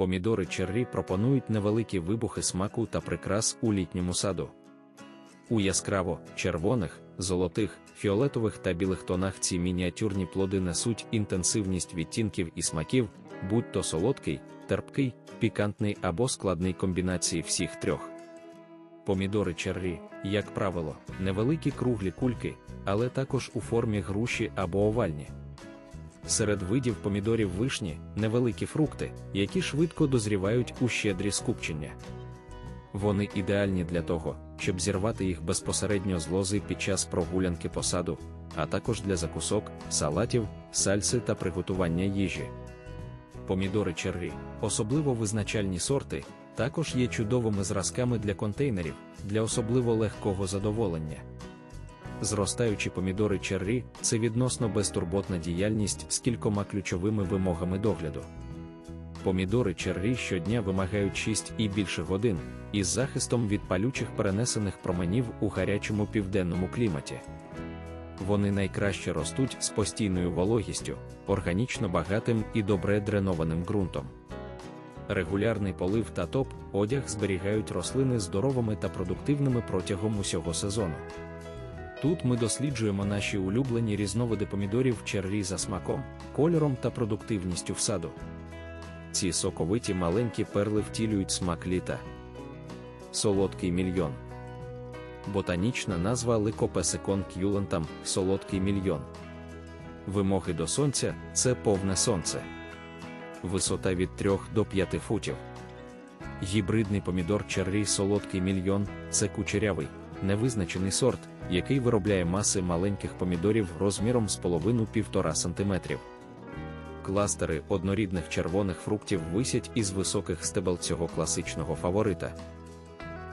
Помідори черрі пропонують невеликі вибухи смаку та прикрас у літньому саду. У яскраво червоних, золотих, фіолетових та білих тонах ці мініатюрні плоди несуть інтенсивність відтінків і смаків, будь то солодкий, терпкий, пікантний або складний комбінації всіх трьох. Помідори черрі, як правило, невеликі круглі кульки, але також у формі груші або овальні. Серед видів помідорів вишні невеликі фрукти, які швидко дозрівають у щедрі скупчення. Вони ідеальні для того, щоб зірвати їх безпосередньо з лози під час прогулянки по саду, а також для закусок, салатів, сальси та приготування їжі. Помідори черрі, особливо визначальні сорти, також є чудовими зразками для контейнерів, для особливо легкого задоволення. Зростаючі помідори черрі це відносно безтурботна діяльність з кількома ключовими вимогами догляду. Помідори черрі щодня вимагають 6 і більше годин, із захистом від палючих перенесених променів у гарячому південному кліматі. Вони найкраще ростуть з постійною вологістю, органічно багатим і добре дренованим ґрунтом. Регулярний полив та топ одяг зберігають рослини здоровими та продуктивними протягом усього сезону. Тут ми досліджуємо наші улюблені різновиди помідорів черрі за смаком, кольором та продуктивністю в саду. Ці соковиті маленькі перли втілюють смак літа. Солодкий мільйон. Ботанічна назва ликопесикон к'юлентам солодкий мільйон. Вимоги до сонця це повне сонце. Висота від 3 до 5 футів. Гібридний помідор черрі солодкий мільйон це кучерявий, невизначений сорт, який виробляє маси маленьких помідорів розміром з половину півтора сантиметрів. Кластери однорідних червоних фруктів висять із високих стебел цього класичного фаворита.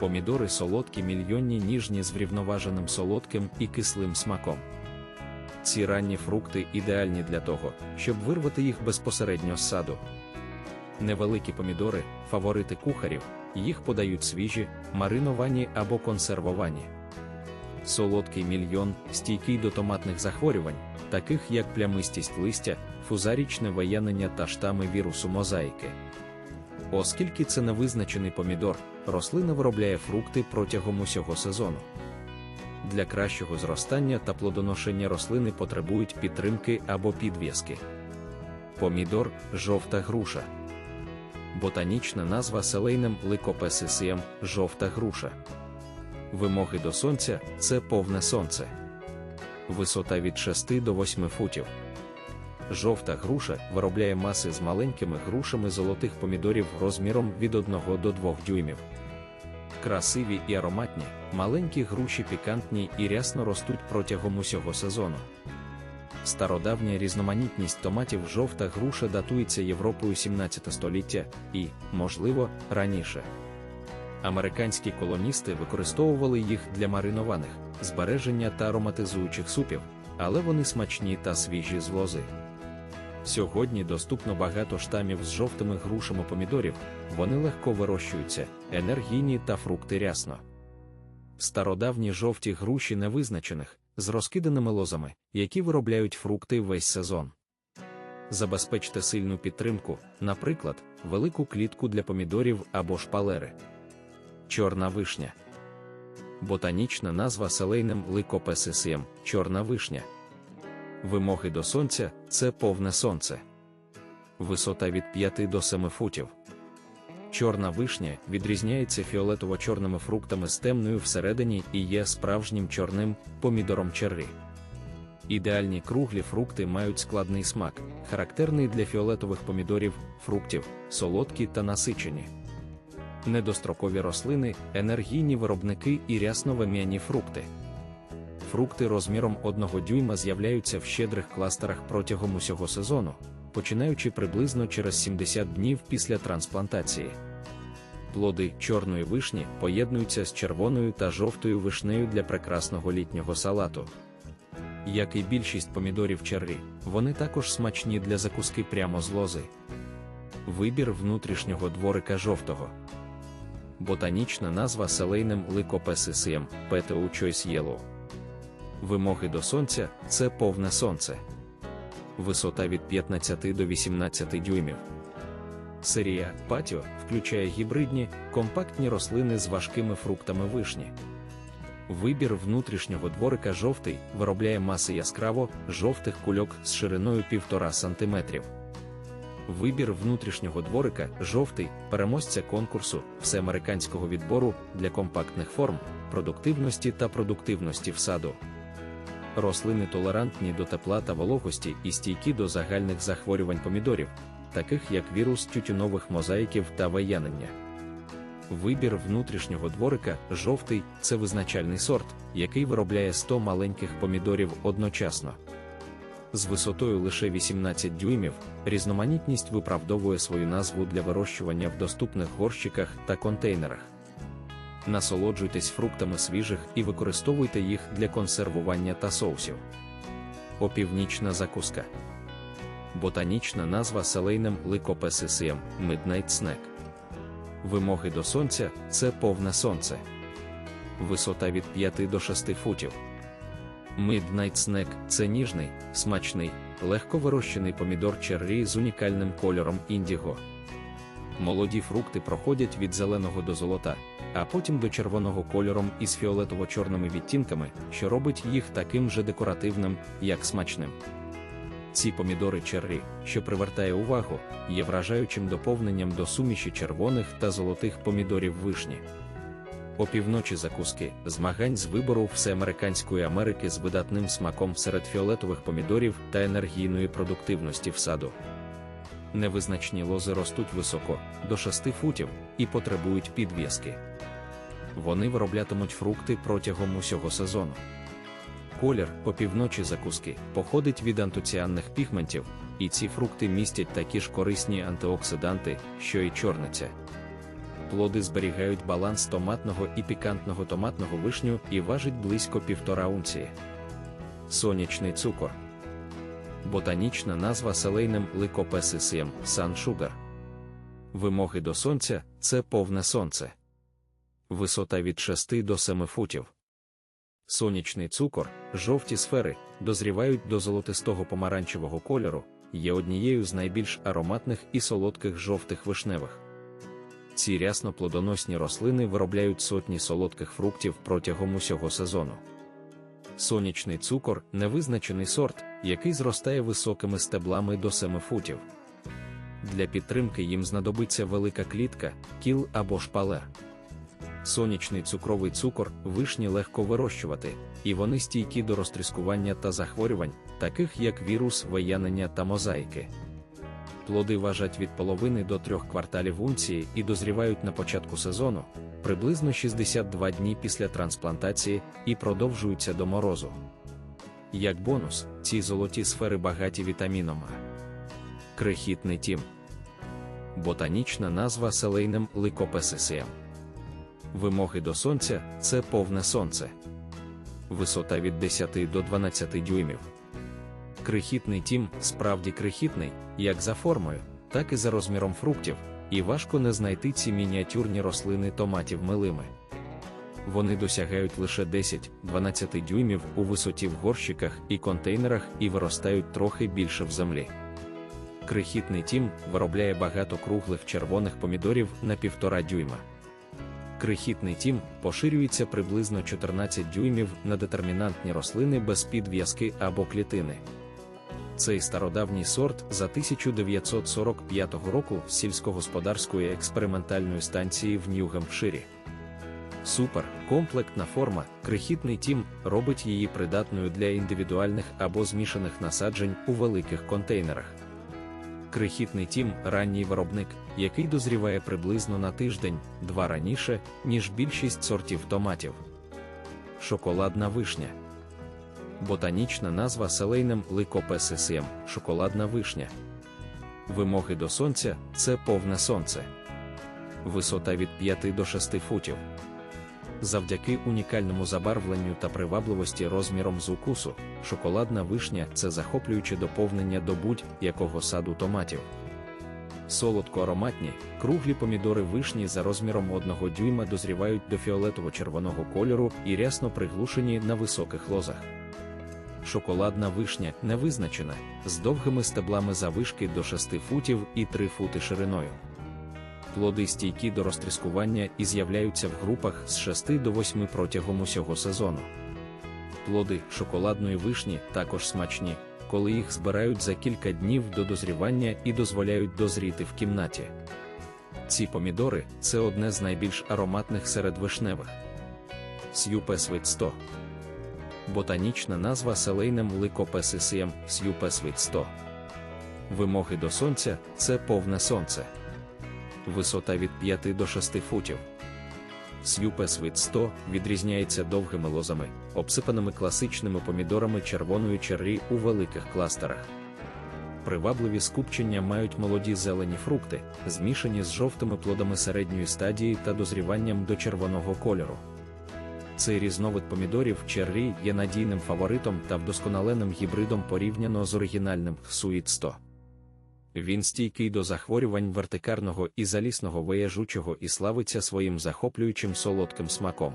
Помідори солодкі мільйонні ніжні з врівноваженим солодким і кислим смаком. Ці ранні фрукти ідеальні для того, щоб вирвати їх безпосередньо з саду. Невеликі помідори, фаворити кухарів, їх подають свіжі, мариновані або консервовані. Солодкий мільйон, стійкий до томатних захворювань, таких як плямистість листя, фузарічне виянення та штами вірусу мозаїки. Оскільки це невизначений помідор, рослина виробляє фрукти протягом усього сезону. Для кращого зростання та плодоношення рослини потребують підтримки або підв'язки. Помідор жовта груша. Ботанічна назва селейнем ликопесисієм жовта груша. Вимоги до сонця це повне сонце. Висота від 6 до 8 футів. Жовта груша виробляє маси з маленькими грушами золотих помідорів розміром від 1 до 2 дюймів. Красиві і ароматні, маленькі груші пікантні і рясно ростуть протягом усього сезону. Стародавня різноманітність томатів жовта груша датується Європою 17 століття і, можливо, раніше. Американські колоністи використовували їх для маринованих, збереження та ароматизуючих супів, але вони смачні та свіжі з лози. Сьогодні доступно багато штамів з жовтими грушами помідорів, вони легко вирощуються, енергійні та фрукти рясно. Стародавні жовті груші невизначених, з розкиданими лозами, які виробляють фрукти весь сезон. Забезпечте сильну підтримку, наприклад, велику клітку для помідорів або шпалери. Чорна вишня. Ботанічна назва селейнем ликопесисієм чорна вишня. Вимоги до сонця це повне сонце. Висота від 5 до 7 футів. Чорна вишня відрізняється фіолетово-чорними фруктами з темною всередині і є справжнім чорним помідором черрі. Ідеальні круглі фрукти мають складний смак, характерний для фіолетових помідорів, фруктів, солодкі та насичені. Недострокові рослини, енергійні виробники і рясно-вем'яні фрукти. Фрукти розміром 1 дюйма з'являються в щедрих кластерах протягом усього сезону, починаючи приблизно через 70 днів після трансплантації. Плоди чорної вишні поєднуються з червоною та жовтою вишнею для прекрасного літнього салату. Як і більшість помідорів черрі, вони також смачні для закуски прямо з лози. Вибір внутрішнього дворика жовтого. Ботанічна назва селейнем ликопесисієм Yellow. Вимоги до сонця це повне сонце. Висота від 15 до 18 дюймів. Серія патіо включає гібридні, компактні рослини з важкими фруктами вишні. Вибір внутрішнього дворика жовтий виробляє маси яскраво жовтих кульок з шириною 1,5 см. Вибір внутрішнього дворика жовтий переможця конкурсу всеамериканського відбору для компактних форм, продуктивності та продуктивності в саду. Рослини толерантні до тепла та вологості і стійкі до загальних захворювань помідорів, таких як вірус тютюнових мозаїків та ваянення. Вибір внутрішнього дворика жовтий це визначальний сорт, який виробляє 100 маленьких помідорів одночасно. З висотою лише 18 дюймів різноманітність виправдовує свою назву для вирощування в доступних горщиках та контейнерах. Насолоджуйтесь фруктами свіжих і використовуйте їх для консервування та соусів. Опівнічна закуска. Ботанічна назва селейнем ликопесисієм Midnight Snack. Вимоги до сонця це повне сонце. Висота від 5 до 6 футів. Midnight Snack – це ніжний, смачний, легко вирощений помідор черрі з унікальним кольором індіго. Молоді фрукти проходять від зеленого до золота, а потім до червоного кольором із фіолетово-чорними відтінками, що робить їх таким же декоративним, як смачним. Ці помідори черрі, що привертає увагу, є вражаючим доповненням до суміші червоних та золотих помідорів вишні. Опівночі закуски, змагань з вибору всеамериканської Америки з видатним смаком серед фіолетових помідорів та енергійної продуктивності в саду. Невизначні лози ростуть високо, до 6 футів, і потребують підв'язки. Вони вироблятимуть фрукти протягом усього сезону. Колір опівночі закуски походить від антоціанних пігментів, і ці фрукти містять такі ж корисні антиоксиданти, що й чорниця. Плоди зберігають баланс томатного і пікантного томатного вишню і важить близько півтора унції. Сонячний цукор. Ботанічна назва селейним ликопесисієм Сан-Шугар. Вимоги до сонця це повне сонце. Висота від 6 до 7 футів. Сонячний цукор, жовті сфери, дозрівають до золотистого помаранчевого кольору, є однією з найбільш ароматних і солодких жовтих вишневих. Ці рясно плодоносні рослини виробляють сотні солодких фруктів протягом усього сезону. Сонячний цукор невизначений сорт, який зростає високими стеблами до 7 футів. Для підтримки їм знадобиться велика клітка, кіл або шпалер. Сонячний цукровий цукор вишні легко вирощувати, і вони стійкі до розтріскування та захворювань, таких як вірус, виянення та мозаїки. Плоди важать від половини до трьох кварталів унції і дозрівають на початку сезону, приблизно 62 дні після трансплантації і продовжуються до морозу. Як бонус, ці золоті сфери багаті вітаміном А. Крихітний тім. Ботанічна назва селейнем ликопесисієм. Вимоги до сонця це повне сонце. Висота від 10 до 12 дюймів. Крихітний тім справді крихітний, як за формою, так і за розміром фруктів, і важко не знайти ці мініатюрні рослини томатів милими. Вони досягають лише 10-12 дюймів у висоті в горщиках і контейнерах і виростають трохи більше в землі. Крихітний тім виробляє багато круглих червоних помідорів на півтора дюйма. Крихітний тім поширюється приблизно 14 дюймів на детермінантні рослини без підв'язки або клітини. Цей стародавній сорт за 1945 року з сільськогосподарської експериментальної станції в Нью-Гемпширі. Супер, комплектна форма, крихітний тім робить її придатною для індивідуальних або змішаних насаджень у великих контейнерах. Крихітний тім ранній виробник, який дозріває приблизно на тиждень, два раніше, ніж більшість сортів томатів. Шоколадна вишня. Ботанічна назва селейнем ликопесисієм шоколадна вишня. Вимоги до сонця це повне сонце. Висота від 5 до 6 футів. Завдяки унікальному забарвленню та привабливості розміром з укусу, шоколадна вишня це захоплююче доповнення до будь-якого саду томатів. Солодко ароматні, круглі помідори вишні за розміром одного дюйма дозрівають до фіолетово-червоного кольору і рясно приглушені на високих лозах. Шоколадна вишня невизначена, з довгими стеблами завишки до 6 футів і 3 фути шириною. плоди стійкі до розтріскування і з'являються в групах з 6 до 8 протягом усього сезону. Плоди шоколадної вишні також смачні, коли їх збирають за кілька днів до дозрівання і дозволяють дозріти в кімнаті. Ці помідори це одне з найбільш ароматних серед вишневих. С'юпесвіт 100 Ботанічна назва селейнем ликопесисієм С'юпесвіт 100 Вимоги до сонця це повне сонце. Висота від 5 до 6 футів. С'юпесвіт 100 відрізняється довгими лозами, обсипаними класичними помідорами червоної черрі у великих кластерах. Привабливі скупчення мають молоді зелені фрукти, змішані з жовтими плодами середньої стадії та дозріванням до червоного кольору. Цей різновид помідорів черрі є надійним фаворитом та вдосконаленим гібридом порівняно з оригінальним Суїт 100. Він стійкий до захворювань вертикарного і залісного вияжучого і славиться своїм захоплюючим солодким смаком.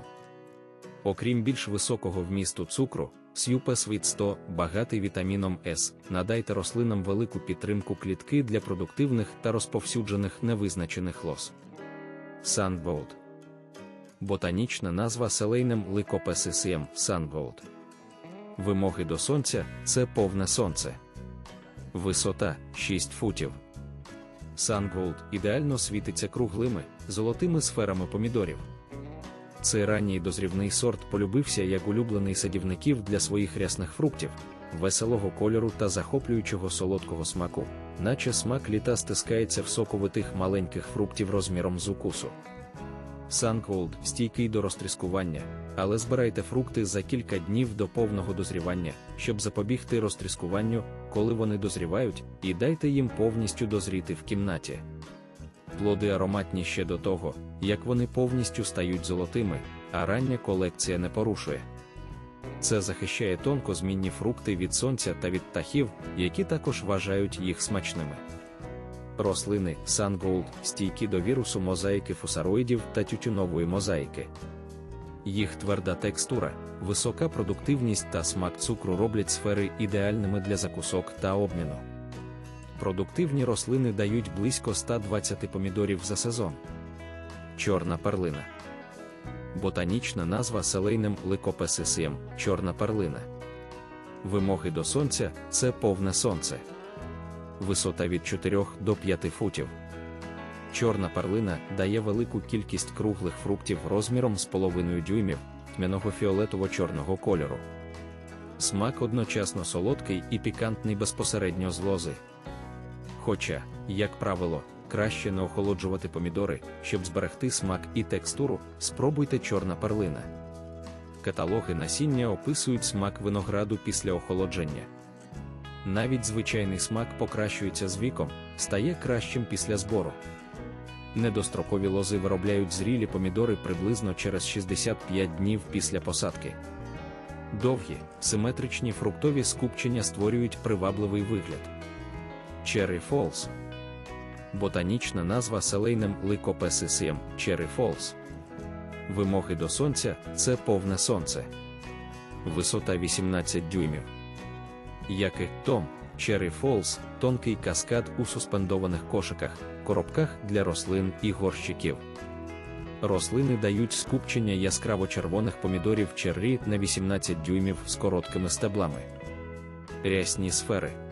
Окрім більш високого вмісту цукру, С'юпесвіт 100 багатий вітаміном С, надайте рослинам велику підтримку клітки для продуктивних та розповсюджених невизначених лоз. Сандболд Ботанічна назва селейнем ликопесисієм Сандболд. Вимоги до сонця це повне сонце. Висота 6 футів. Санголд ідеально світиться круглими, золотими сферами помідорів. Цей ранній дозрівний сорт полюбився як улюблений садівників для своїх рясних фруктів, веселого кольору та захоплюючого солодкого смаку, наче смак літа стискається в соковитих маленьких фруктів розміром з укусу. Санколд стійкий до розтріскування, але збирайте фрукти за кілька днів до повного дозрівання, щоб запобігти розтріскуванню, коли вони дозрівають, і дайте їм повністю дозріти в кімнаті. Плоди ароматні ще до того, як вони повністю стають золотими, а рання колекція не порушує. Це захищає тонкозмінні фрукти від сонця та від птахів, які також вважають їх смачними. Рослини Sungold стійкі до вірусу мозаїки фусароїдів та тютюнової мозаїки. Їх тверда текстура, висока продуктивність та смак цукру роблять сфери ідеальними для закусок та обміну. Продуктивні рослини дають близько 120 помідорів за сезон. Чорна перлина. Ботанічна назва селейним ликопесисієм чорна перлина. Вимоги до сонця це повне сонце. Висота від 4 до 5 футів. Чорна перлина дає велику кількість круглих фруктів розміром з половиною дюймів тьмяного фіолетово-чорного кольору. Смак одночасно солодкий і пікантний безпосередньо з лози. Хоча, як правило, краще не охолоджувати помідори, щоб зберегти смак і текстуру, спробуйте чорна перлина. Каталоги насіння описують смак винограду після охолодження. Навіть звичайний смак покращується з віком, стає кращим після збору. Недострокові лози виробляють зрілі помідори приблизно через 65 днів після посадки. Довгі, симетричні фруктові скупчення створюють привабливий вигляд. Cherry Falls Ботанічна назва селейним ликопесисієм Cherry Falls. Вимоги до сонця це повне сонце. Висота 18 дюймів. Як і Том, Cherry Falls – тонкий каскад у суспендованих кошиках, коробках для рослин і горщиків. Рослини дають скупчення яскраво-червоних помідорів черрі на 18 дюймів з короткими стеблами. Рясні сфери.